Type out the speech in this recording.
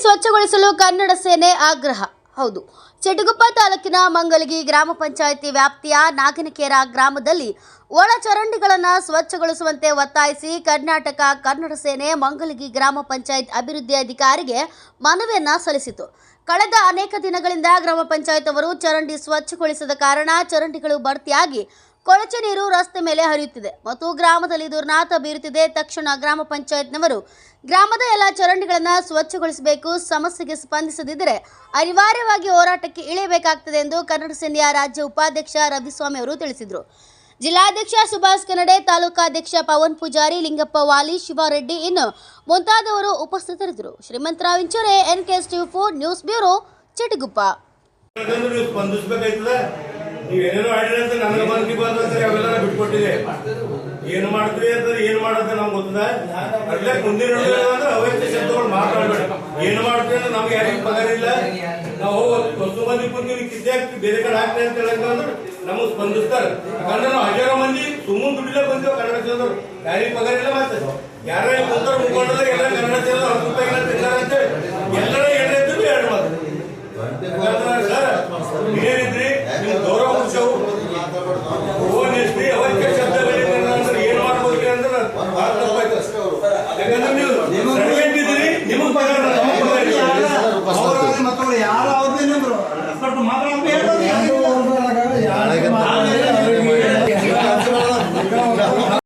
ಸ್ವಚ್ಛಗೊಳಿಸಲು ಕನ್ನಡ ಸೇನೆ ಆಗ್ರಹ. ಹೌದು. ಚಟಗುಪ್ಪ ತಾಲೂಕಿನ ಮಂಗಲಗಿ ಗ್ರಾಮ ಪಂಚಾಯಿತಿ ವ್ಯಾಪ್ತಿಯ ನಾಗನಕೇರ ಗ್ರಾಮದಲ್ಲಿ ಒಳ ಚರಂಡಿಗಳನ್ನು ಸ್ವಚ್ಛಗೊಳಿಸುವಂತೆ ಒತ್ತಾಯಿಸಿ ಕರ್ನಾಟಕ ಕನ್ನಡ ಸೇನೆ ಮಂಗಲಗಿ ಗ್ರಾಮ ಪಂಚಾಯತ್ ಅಭಿವೃದ್ಧಿ ಅಧಿಕಾರಿಗೆ ಮನವಿಯನ್ನು ಸಲ್ಲಿಸಿತು. ಕಳೆದ ಅನೇಕ ದಿನಗಳಿಂದ ಗ್ರಾಮ ಪಂಚಾಯತ್ ಅವರು ಚರಂಡಿ ಸ್ವಚ್ಛಗೊಳಿಸದ ಕಾರಣ ಚರಂಡಿಗಳು ಭರ್ತಿಯಾಗಿ ಕೊಳಚೆ ನೀರು ರಸ್ತೆ ಮೇಲೆ ಹರಿಯುತ್ತಿದೆ. ಮತ್ತು ಗ್ರಾಮದಲ್ಲಿ ದುರ್ನಾತ ಬೀರುತ್ತಿದೆ. ತಕ್ಷಣ ಗ್ರಾಮ ಪಂಚಾಯತ್ನವರು ಗ್ರಾಮದ ಎಲ್ಲ ಚರಂಡಿಗಳನ್ನು ಸ್ವಚ್ಛಗೊಳಿಸಬೇಕು, ಸಮಸ್ಯೆಗೆ ಸ್ಪಂದಿಸದಿದ್ದರೆ ಅನಿವಾರ್ಯವಾಗಿ ಹೋರಾಟಕ್ಕೆ ಇಳಿಯಬೇಕಾಗ್ತದೆ ಎಂದು ಕನ್ನಡ ಸೇನೆಯ ರಾಜ್ಯ ಉಪಾಧ್ಯಕ್ಷ ರವಿಸ್ವಾಮಿ ಅವರು ತಿಳಿಸಿದರು. ಜಿಲ್ಲಾಧ್ಯಕ್ಷ ಸುಭಾಷ್ ಕನ್ನಡೆ, ತಾಲೂಕಾಧ್ಯಕ್ಷ ಪವನ್ ಪೂಜಾರಿ, ಲಿಂಗಪ್ಪ ವಾಲಿ ಶಿವಾರೆಡ್ಡಿ ಇನ್ನು ಮುಂತಾದವರು ಉಪಸ್ಥಿತರಿದ್ದರು. Shrimantrao Inchure N K S T four news bureau Chitaguppa. ಯಾಕಂದ್ರೆ ನೀವು ಸ್ಪಂದಿಸ್ಬೇಕಾಯ್ತದ ನೀವು ಏನೇನೋ ಆಡಿದ್ರೆ ಅಂತ ನನಗೆ ಬಂದು ಬಂದ್ರೆ ಅವೆಲ್ಲ ಬಿಟ್ಕೊಟ್ಟಿದೆ. ಏನು ಮಾಡ್ತೀವಿ ಅಂತ ಏನ್ ಮಾಡೋದು ನಮ್ಗೆ ಗೊತ್ತದ ಅಲ್ಲೇ ಮುಂದಿನ ಅಂದ್ರೆ ಅವ್ಯಕ್ತ ಶಬ್ದಗಳು ಮಾತಾಡ್ಬೇಡ. ಏನ್ ಮಾಡ್ತೀವಿ ಅಂದ್ರೆ ನಮ್ಗೆ ಯಾರಿಗೂ ಪಗಾರ ಇಲ್ಲ. ನಾವು ಹೊಸ ಮಂದಿ ಕುಂತು ನೀವು ಕಿದ್ದೆ ಬೇರೆ ಕಡೆ ಹಾಕ್ತಿ ಅಂತ ಹೇಳಕ್ ಅಂದ್ರೆ ನಮಗ್ ಸ್ಪಂದಿಸ್ತಾರೆ. ಯಾಕಂದ್ರೆ ನಾವು ಹಜಾರೋ ಮಂದಿ ಸುಮ್ಮನೆ ದುಡ್ಡಿಲ್ಲ ಬಂದೇವು ಕನ್ನಡ ಚಂದ್ರ ಯಾರಿಗೂ ಪಗಾರ ಇಲ್ಲ ಮತ್ತೆ. ಯಾರ ಮುಂದ್ರೆ ಮುಂದ್ರೆ ಎಲ್ಲ ಕನ್ನಡ ಚಂದ್ರ ಹತ್ತು ರೂಪಾಯಿ ತಿಂತಾರೆ Paulinho Pedro.